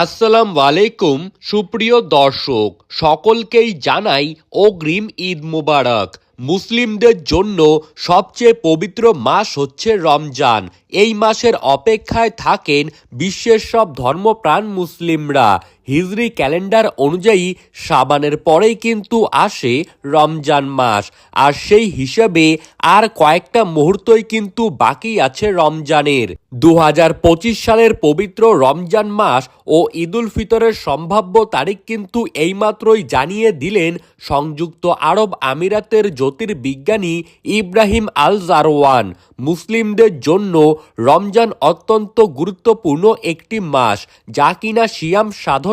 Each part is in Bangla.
আসসালাম আলাইকুম, সুপ্রিয় দর্শক, সকলকেই জানাই অগ্রিম ঈদ মুবারক। মুসলিমদের জন্য সবচেয়ে পবিত্র মাস হচ্ছে রমজান। এই মাসের অপেক্ষায় থাকেন বিশ্বের সব ধর্মপ্রাণ মুসলিমরা। হিজরি ক্যালেন্ডার অনুযায়ী সাবানের পরেই কিন্তু আসে রমজান মাস। আর সেই হিসাবে আর কয়েকটা মুহূর্তই কিন্তু বাকি আছে রমজানের। দু হাজার পঁচিশ সালের পবিত্র রমজান মাস ও ঈদুল ফিতরের সম্ভাব্য তারিখ কিন্তু এইমাত্রই জানিয়ে দিলেন সংযুক্ত আরব আমিরাতের জ্যোতির্বিজ্ঞানী ইব্রাহিম আল জারওয়ান মুসলিমদের জন্য রমজান অত্যন্ত গুরুত্বপূর্ণ একটি মাস, যা কিনা সিয়াম সাধনা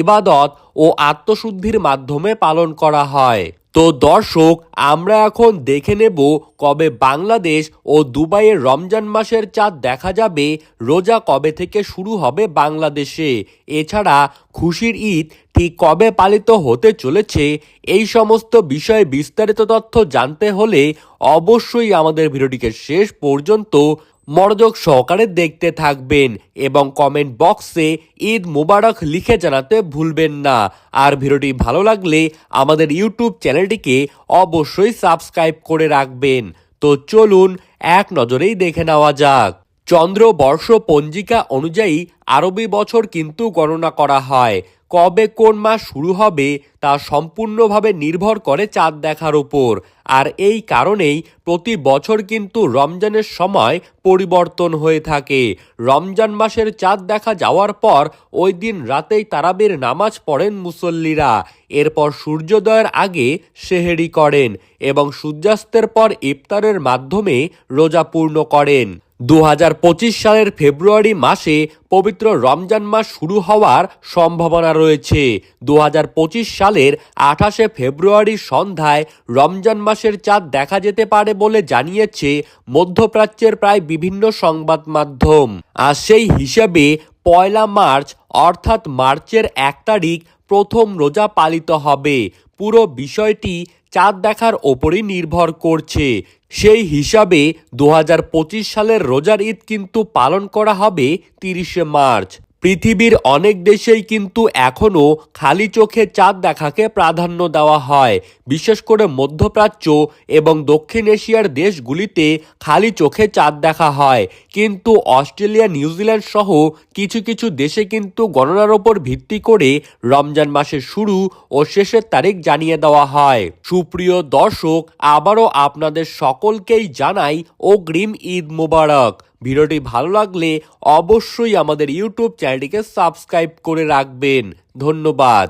ইবাদত ও আত্মশুদ্ধির মাধ্যমে পালন করা হয়। তো দর্শক, আমরা এখন দেখে নেব কবে বাংলাদেশ ও দুবাইয়ের রমজান মাসের চাঁদ দেখা যাবে, রোজা কবে থেকে শুরু হবে বাংলাদেশে। এছাড়া খুশির ঈদ ঠিক কবে পালিত হতে চলেছে, এই সমস্ত বিষয়ে বিস্তারিত তথ্য জানতে হলে অবশ্যই আমাদের ভিডিওটিকে শেষ পর্যন্ত মনোযোগ সহকারে দেখতে থাকবেন এবং কমেন্ট বক্সে ঈদ মুবারক লিখে জানাতে ভুলবেন না। আর ভিডিওটি ভালো লাগলে আমাদের ইউটিউব চ্যানেলটিকে অবশ্যই সাবস্ক্রাইব করে রাখবেন। তো চলুন, এক নজরেই দেখে নেওয়া যাক। চন্দ্র বর্ষ পঞ্জিকা অনুযায়ী আরবি বছর কিন্তু গণনা করা হয়। কবে কোন মাস শুরু হবে তা সম্পূর্ণভাবে নির্ভর করে চাঁদ দেখার উপর। আর এই কারণেই প্রতি বছর কিন্তু রমজানের সময় পরিবর্তন হয়ে থাকে। রমজান মাসের চাঁদ দেখা যাওয়ার পর ওই দিন রাতেই তারাবির নামাজ পড়েন মুসল্লিরা। এরপর সূর্যোদয়ের আগে সেহেরি করেন এবং সূর্যাস্তের পর ইফতারের মাধ্যমে রোজা পূর্ণ করেন। দু হাজার পঁচিশ সালের ফেব্রুয়ারি মাসে পবিত্র রমজান মাস শুরু হওয়ার সম্ভাবনা রয়েছে। দু হাজার পঁচিশ সালের আঠাশে ফেব্রুয়ারি সন্ধ্যায় রমজান মাসের চাঁদ দেখা যেতে পারে বলে জানিয়েছে মধ্যপ্রাচ্যের প্রায় বিভিন্ন সংবাদ মাধ্যম। আর সেই হিসেবে পয়লা মার্চ অর্থাৎ মার্চের এক তারিখ প্রথম রোজা পালিত হবে। পুরো বিষয়টি চাঁদ দেখার ওপরই নির্ভর করছে। সেই হিসাবে দু হাজার পঁচিশ সালের রোজার ঈদ কিন্তু পালন করা হবে তিরিশে মার্চ। পৃথিবীর অনেক দেশেই কিন্তু এখনও খালি চোখে চাঁদ দেখাকে প্রাধান্য দেওয়া হয়। বিশেষ করে মধ্যপ্রাচ্য এবং দক্ষিণ এশিয়ার দেশগুলিতে খালি চোখে চাঁদ দেখা হয়। কিন্তু অস্ট্রেলিয়া, নিউজিল্যান্ড সহ কিছু কিছু দেশে কিন্তু গণনার ওপর ভিত্তি করে রমজান মাসের শুরু ও শেষের তারিখ জানিয়ে দেওয়া হয়। সুপ্রিয় দর্শক, আবারও আপনাদের সকলকেই জানাই অগ্রিম ঈদ মোবারক। ভিডিওটি ভালো লাগলে অবশ্যই আমাদের ইউটিউব চ্যানেলটিকে সাবস্ক্রাইব করে রাখবেন। ধন্যবাদ।